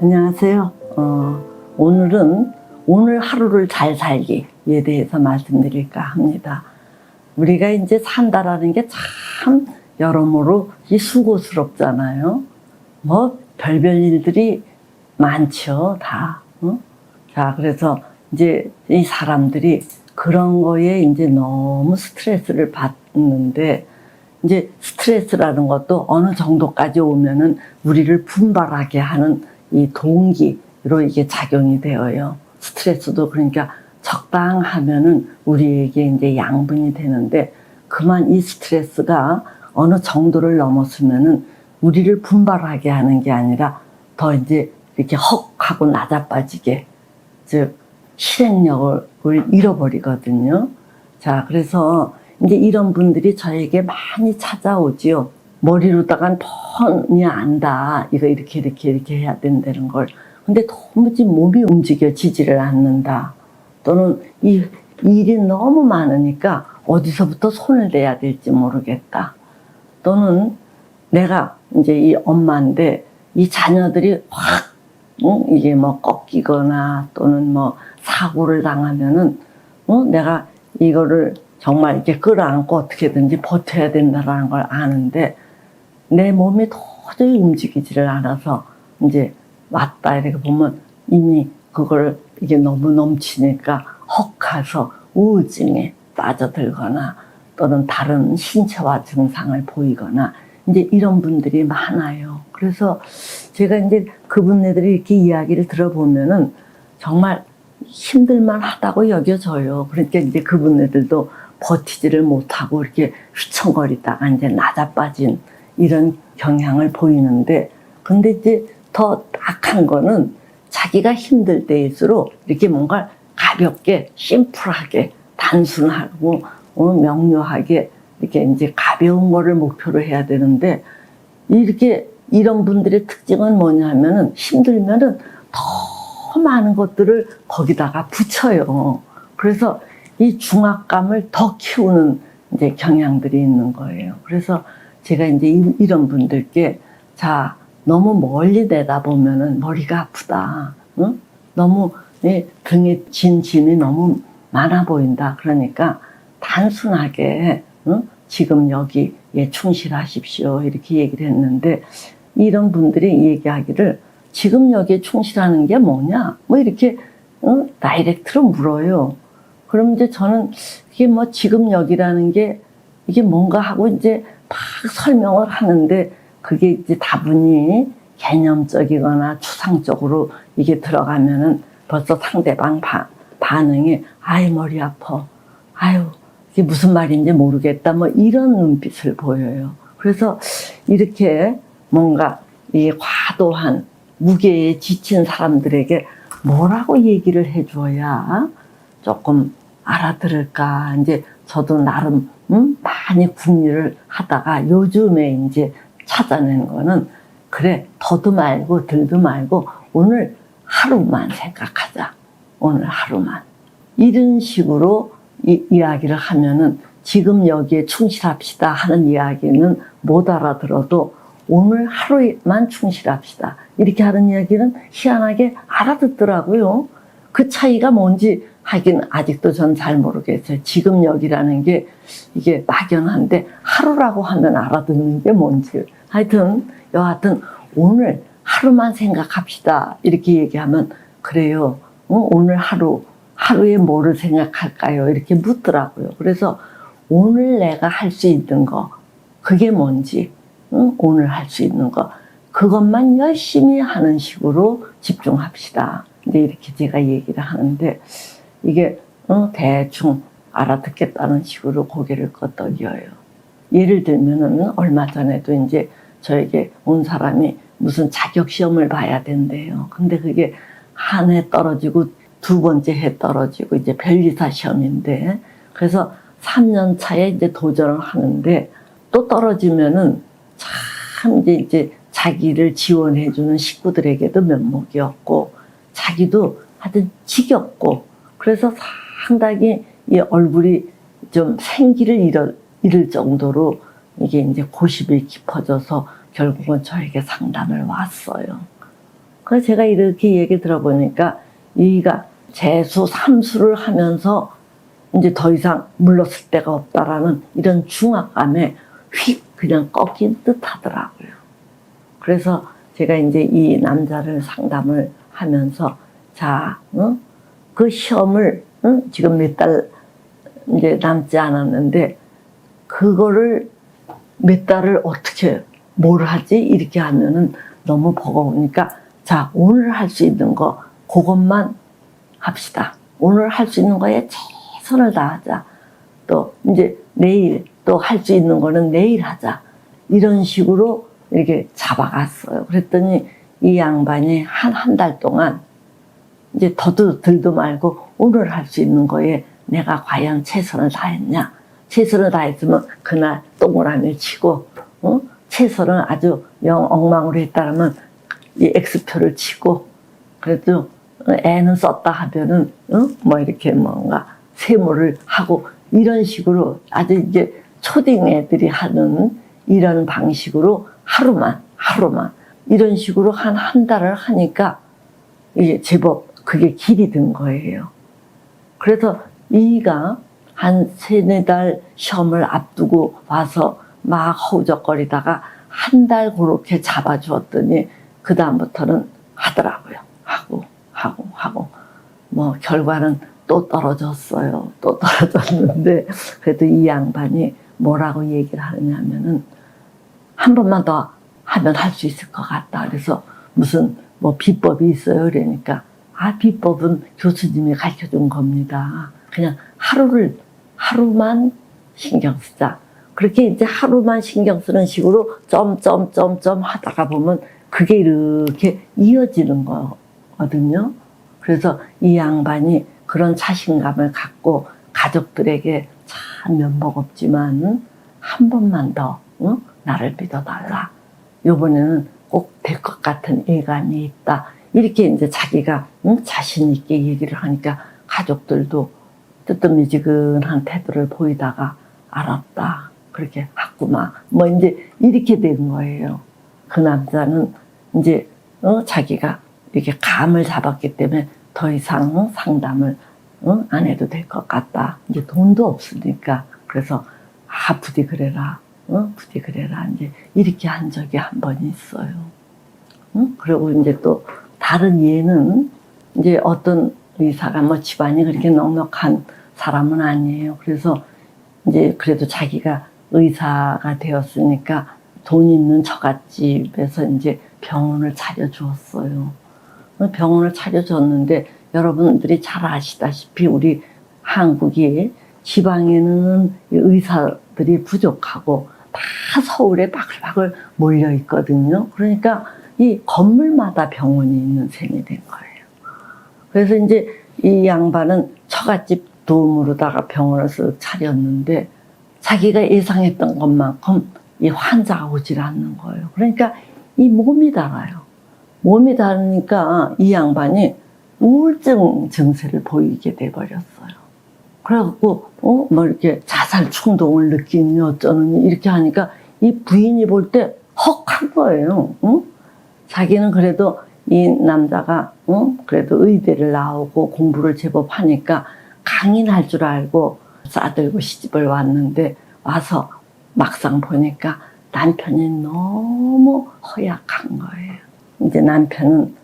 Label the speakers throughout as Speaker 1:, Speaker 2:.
Speaker 1: 안녕하세요. 어, 오늘은 오늘 하루를 잘 살기에 대해서 말씀드릴까 합니다. 우리가 이제 산다라는 게 참 여러모로 이 수고스럽잖아요. 뭐 별별 일들이 많죠, 다. 어? 자, 그래서 이제 이 사람들이 그런 거에 이제 너무 스트레스를 받는데 이제 스트레스라는 것도 어느 정도까지 오면은 우리를 분발하게 하는 이 동기로 이게 작용이 되어요. 스트레스도 그러니까 적당하면은 우리에게 이제 양분이 되는데 그만 이 스트레스가 어느 정도를 넘었으면은 우리를 분발하게 하는 게 아니라 더 이제 이렇게 헉 하고 낮아빠지게 즉 실행력을 잃어버리거든요. 자, 그래서 이제 이런 분들이 저에게 많이 찾아오지요. 머리로다간 뻔히 안다. 이거 이렇게 이렇게 이렇게 해야 된다는 걸. 근데 도무지 몸이 움직여지지를 않는다. 또는 이 일이 너무 많으니까 어디서부터 손을 대야 될지 모르겠다. 또는 내가 이제 이 엄마인데 이 자녀들이 확 응? 이게 뭐 꺾이거나 또는 뭐 사고를 당하면은 어? 내가 이거를 정말 이렇게 끌어안고 어떻게든지 버텨야 된다라는 걸 아는데 내 몸이 도저히 움직이지를 않아서 이제 왔다 이렇게 보면 이미 그걸 이게 너무 넘치니까 헉해서 우울증에 빠져들거나 또는 다른 신체화 증상을 보이거나 이제 이런 분들이 많아요. 그래서 제가 이제 그분들이 이렇게 이야기를 들어보면은 정말 힘들만 하다고 여겨져요. 그러니까 이제 그분들도 버티지를 못하고 이렇게 휘청거리다가 이제 낮아빠진 이런 경향을 보이는데 근데 이제 더 악한 거는 자기가 힘들 때일수록 이렇게 뭔가 가볍게 심플하게 단순하고 어, 명료하게 이렇게 이제 가벼운 거를 목표로 해야 되는데 이렇게 이런 분들의 특징은 뭐냐면은 힘들면은 더 많은 것들을 거기다가 붙여요. 그래서 이 중압감을 더 키우는 이제 경향들이 있는 거예요. 그래서 제가 이제 이- 이런 분들께 자 너무 멀리 내다보면은 머리가 아프다. 응? 너무 이 등에 진 짐이 너무 많아 보인다. 그러니까 단순하게 응? 지금 여기에 충실하십시오. 이렇게 얘기를 했는데 이런 분들이 얘기하기를 지금 여기에 충실하는 게 뭐냐? 뭐 이렇게 응? 다이렉트로 물어요. 그럼 이제 저는 이게 뭐 지금 여기라는 게 이게 뭔가 하고 이제 막 설명을 하는데 그게 이제 다분히 개념적이거나 추상적으로 이게 들어가면은 벌써 상대방 바, 반응이 아이 머리 아파. 아유 이게 무슨 말인지 모르겠다. 뭐 이런 눈빛을 보여요. 그래서 이렇게 뭔가 이 과도한 무게에 지친 사람들에게 뭐라고 얘기를 해줘야 조금 알아들을까? 이제 저도 나름 음, 많이 궁리를 하다가 요즘에 이제 찾아낸 거는 그래 더도 말고 덜도 말고 오늘 하루만 생각하자. 오늘 하루만. 이런 식으로 이, 이야기를 하면은 지금 여기에 충실합시다 하는 이야기는 못 알아들어도 오늘 하루만 충실합시다. 이렇게 하는 이야기는 희한하게 알아듣더라고요. 그 차이가 뭔지 하긴 아직도 전 잘 모르겠어요. 지금 여기라는 게 이게 막연한데 하루라고 하면 알아듣는 게 뭔지. 하여튼 여하튼 오늘 하루만 생각합시다. 이렇게 얘기하면 그래요. 어, 오늘 하루 하루에 뭐를 생각할까요? 이렇게 묻더라고요. 그래서 오늘 내가 할 수 있는 거 그게 뭔지 응? 오늘 할 수 있는 거 그것만 열심히 하는 식으로 집중합시다. 이제 이렇게 제가 얘기를 하는데 이게 어, 대충 알아듣겠다는 식으로 고개를 끄덕여요. 예를 들면은 얼마 전에도 이제 저에게 온 사람이 무슨 자격 시험을 봐야 된대요. 근데 그게 한 해 떨어지고 두 번째 해 떨어지고 이제 변리사 시험인데 그래서 3년 차에 이제 도전을 하는데 또 떨어지면은 참 이제 이제 자기를 지원해주는 식구들에게도 면목이 없고 자기도 하여튼 지겹고 그래서 상당히 이 얼굴이 좀 생기를 잃어, 잃을 정도로 이게 이제 고집이 깊어져서 결국은 저에게 상담을 왔어요. 그래서 제가 이렇게 얘기 들어보니까 이가 재수 삼수를 하면서 이제 더 이상 물렀을 데가 없다라는 이런 중압감에 휙 그냥 꺾인 듯 하더라고요. 그래서 제가 이제 이 남자를 상담을 하면서 자, 어? 그 시험을 어? 지금 몇 달 이제 남지 않았는데 그거를 몇 달을 어떻게 뭘 하지 이렇게 하면은 너무 버거우니까 자 오늘 할 수 있는 거 그것만 합시다. 오늘 할 수 있는 거에 최선을 다하자. 또 이제 내일 또 할 수 있는 거는 내일 하자. 이런 식으로 이렇게 잡아갔어요. 그랬더니 이 양반이 한 한 달 동안 이제 더도 들도 말고 오늘 할 수 있는 거에 내가 과연 최선을 다했냐. 최선을 다했으면 그날 동그라미를 치고 어? 최선을 아주 영 엉망으로 했다면 이 X표를 치고 그래도 애는 썼다 하면은 어? 뭐 이렇게 뭔가 세모를 하고 이런 식으로 아주 이제 초딩 애들이 하는 이런 방식으로 하루만 하루만 이런 식으로 한 한 달을 하니까 이게 제법 그게 길이 든 거예요. 그래서 이가 한 세네 달 시험을 앞두고 와서 막 허우적거리다가 한 달 그렇게 잡아주었더니 그 다음부터는 하더라고요. 하고 하고 하고 뭐 결과는 또 떨어졌어요. 또 떨어졌는데 그래도 이 양반이 뭐라고 얘기를 하느냐면은 한 번만 더 하면 할 수 있을 것 같다. 그래서 무슨 뭐 비법이 있어요. 그러니까 아 비법은 교수님이 가르쳐 준 겁니다. 그냥 하루를 하루만 신경 쓰자. 그렇게 이제 하루만 신경 쓰는 식으로 점점점점 하다가 보면 그게 이렇게 이어지는 거거든요. 그래서 이 양반이 그런 자신감을 갖고 가족들에게 참 면목 없지만 한 번만 더 응? 나를 믿어달라. 요번에는 꼭 될 것 같은 예감이 있다. 이렇게 이제 자기가 응? 자신 있게 얘기를 하니까 가족들도 뜨뜻미지근한 태도를 보이다가 알았다. 그렇게 하구만. 뭐 이제 이렇게 된 거예요. 그 남자는 이제 어, 자기가 이렇게 감을 잡았기 때문에 더 이상 상담을 어, 안 해도 될 것 같다. 이제 돈도 없으니까 그래서 아 부디 그래라, 어, 부디 그래라 이제 이렇게 한 적이 한 번 있어요. 응? 그리고 이제 또 다른 예는 이제 어떤 의사가 뭐 집안이 그렇게 넉넉한 사람은 아니에요. 그래서 이제 그래도 자기가 의사가 되었으니까 돈 있는 처갓집에서 이제 병원을 차려주었어요. 병원을 차려줬는데 여러분들이 잘 아시다시피 우리 한국이 지방에는 의사들이 부족하고 다 서울에 바글바글 몰려 있거든요. 그러니까 이 건물마다 병원이 있는 셈이 된 거예요. 그래서 이제 이 양반은 처갓집 도움으로다가 병원을 쓱 차렸는데 자기가 예상했던 것만큼 이 환자가 오질 않는 거예요. 그러니까 이 몸이 달아요. 몸이 다르니까 이 양반이 우울증 증세를 보이게 돼버렸어요. 그래갖고, 어, 뭐 이렇게 자살 충동을 느끼니 어쩌느니 이렇게 하니까 이 부인이 볼 때 헉 한 거예요. 응? 자기는 그래도 이 남자가, 응? 그래도 의대를 나오고 공부를 제법 하니까 강인할 줄 알고 싸들고 시집을 왔는데 와서 막상 보니까 남편이 너무 허약한 거예요. 이제 남편은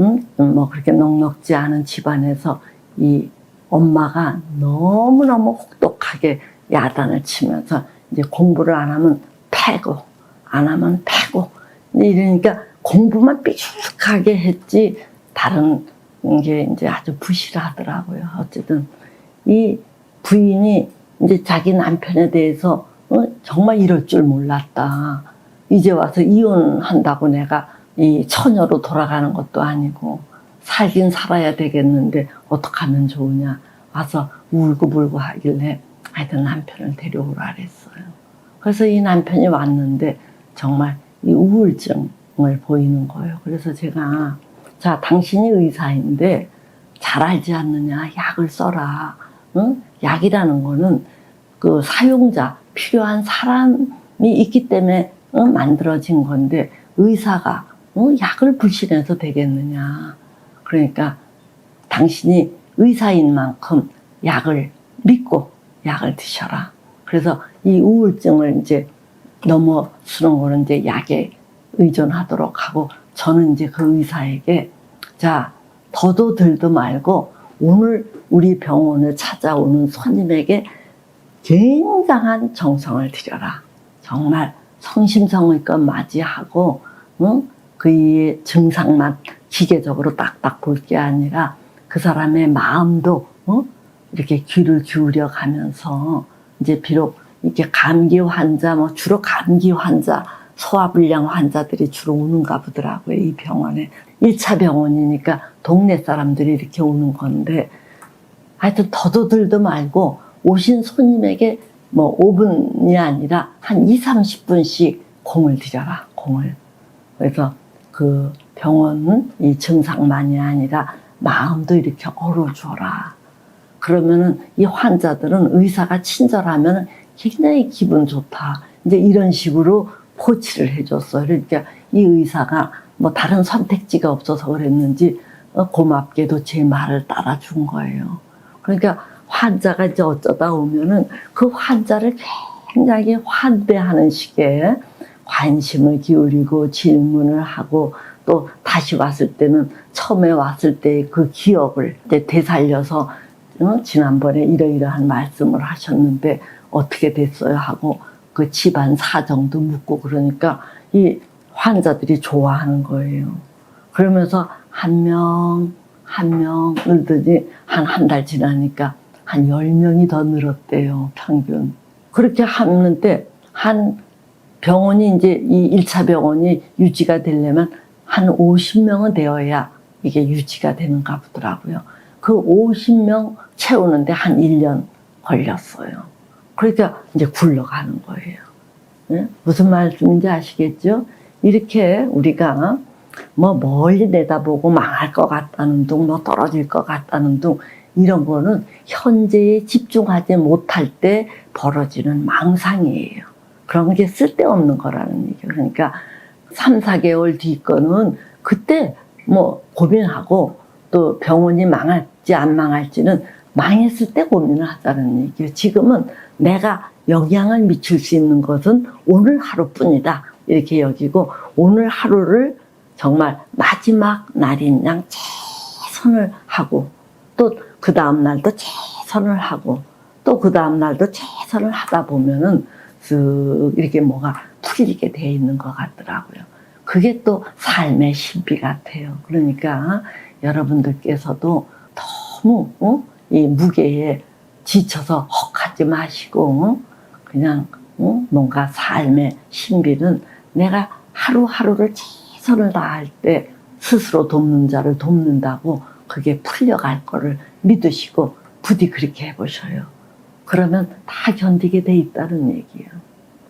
Speaker 1: 음, 뭐 그렇게 넉넉지 않은 집안에서 이 엄마가 너무너무 혹독하게 야단을 치면서 이제 공부를 안 하면 패고 안 하면 패고 이러니까 공부만 삐죽하게 했지 다른 게 이제 아주 부실하더라고요. 어쨌든 이 부인이 이제 자기 남편에 대해서 어, 정말 이럴 줄 몰랐다. 이제 와서 이혼한다고 내가 이 처녀로 돌아가는 것도 아니고 살긴 살아야 되겠는데 어떡하면 좋으냐. 와서 울고불고 하길래 하여튼 남편을 데려오라 그랬어요. 그래서 이 남편이 왔는데 정말 이 우울증 을 보이는 거예요. 그래서 제가 자 당신이 의사인데 잘 알지 않느냐 약을 써라. 응? 약이라는 거는 그 사용자 필요한 사람이 있기 때문에 응? 만들어진 건데 의사가 어, 약을 불신해서 되겠느냐. 그러니까 당신이 의사인 만큼 약을 믿고 약을 드셔라. 그래서 이 우울증을 이제 넘어서는 거는 이제 약에 의존하도록 하고 저는 이제 그 의사에게 자 더도 덜도 말고 오늘 우리 병원을 찾아오는 손님에게 굉장한 정성을 들여라. 정말 성심성의껏 맞이하고 응? 그의 증상만 기계적으로 딱딱 볼 게 아니라 그 사람의 마음도 어? 이렇게 귀를 기울여 가면서 이제 비록 이렇게 감기 환자 뭐 주로 감기 환자 소화불량 환자들이 주로 오는가 보더라고요 이 병원에 1차 병원이니까 동네 사람들이 이렇게 오는 건데 하여튼 더도들도 말고 오신 손님에게 뭐 5분이 아니라 한 2, 30분씩 공을 들여라 공을 그래서 그 병원은 이 증상만이 아니라 마음도 이렇게 얼어줘라. 그러면은 이 환자들은 의사가 친절하면 굉장히 기분 좋다. 이제 이런 식으로 포치를 해줬어요. 그러니까 이 의사가 뭐 다른 선택지가 없어서 그랬는지 어, 고맙게도 제 말을 따라준 거예요. 그러니까 환자가 이제 어쩌다 오면은 그 환자를 굉장히 환대하는 식의 관심을 기울이고 질문을 하고 또 다시 왔을 때는 처음에 왔을 때 그 기억을 되살려서 어, 지난번에 이러이러한 말씀을 하셨는데 어떻게 됐어요 하고 그 집안 사정도 묻고 그러니까 이 환자들이 좋아하는 거예요. 그러면서 한 명, 한 명 늘더니 한 한 달 지나니까 한 열명이더 늘었대요, 평균. 그렇게 하는데 한 병원이 이제 이 1차 병원이 유지가 되려면 한 50명은 되어야 이게 유지가 되는가 보더라고요. 그 50명 채우는데 한 1년 걸렸어요. 그러니까 이제 굴러가는 거예요. 예? 무슨 말씀인지 아시겠죠? 이렇게 우리가 뭐 멀리 내다보고 망할 것 같다는 둥, 뭐 떨어질 것 같다는 둥, 이런 거는 현재에 집중하지 못할 때 벌어지는 망상이에요. 그런 게 쓸데없는 거라는 얘기예요. 그러니까 3, 4개월 뒤 거는 그때 뭐 고민하고 또 병원이 망할지 안 망할지는 망했을 때 고민을 하자는 얘기예요. 지금은 내가 영향을 미칠 수 있는 것은 오늘 하루뿐이다. 이렇게 여기고 오늘 하루를 정말 마지막 날인 양 최선을 하고 또 그 다음 날도 최선을 하고 또 그 다음 날도 최선을 하다 보면은 쓱 이렇게 뭐가 풀리게 돼 있는 것 같더라고요. 그게 또 삶의 신비 같아요. 그러니까 여러분들께서도 너무 어? 이 무게에 지쳐서 헉하지 마시고 어? 그냥 어? 뭔가 삶의 신비는 내가 하루하루를 최선을 다할 때 스스로 돕는 자를 돕는다고 그게 풀려갈 거를 믿으시고 부디 그렇게 해보셔요. 그러면 다 견디게 돼 있다는 얘기예요.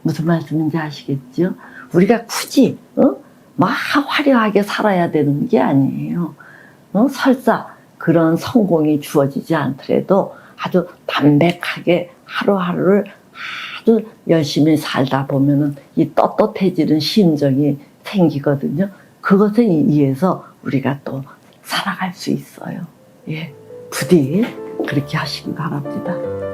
Speaker 1: 무슨 말씀인지 아시겠죠? 우리가 굳이 어? 막 화려하게 살아야 되는 게 아니에요. 어? 설사 그런 성공이 주어지지 않더라도 아주 담백하게 하루하루를 아주 열심히 살다 보면은 이 떳떳해지는 심정이 생기거든요. 그것에 의해서 우리가 또 살아갈 수 있어요. 예. 부디 그렇게 하시기 바랍니다.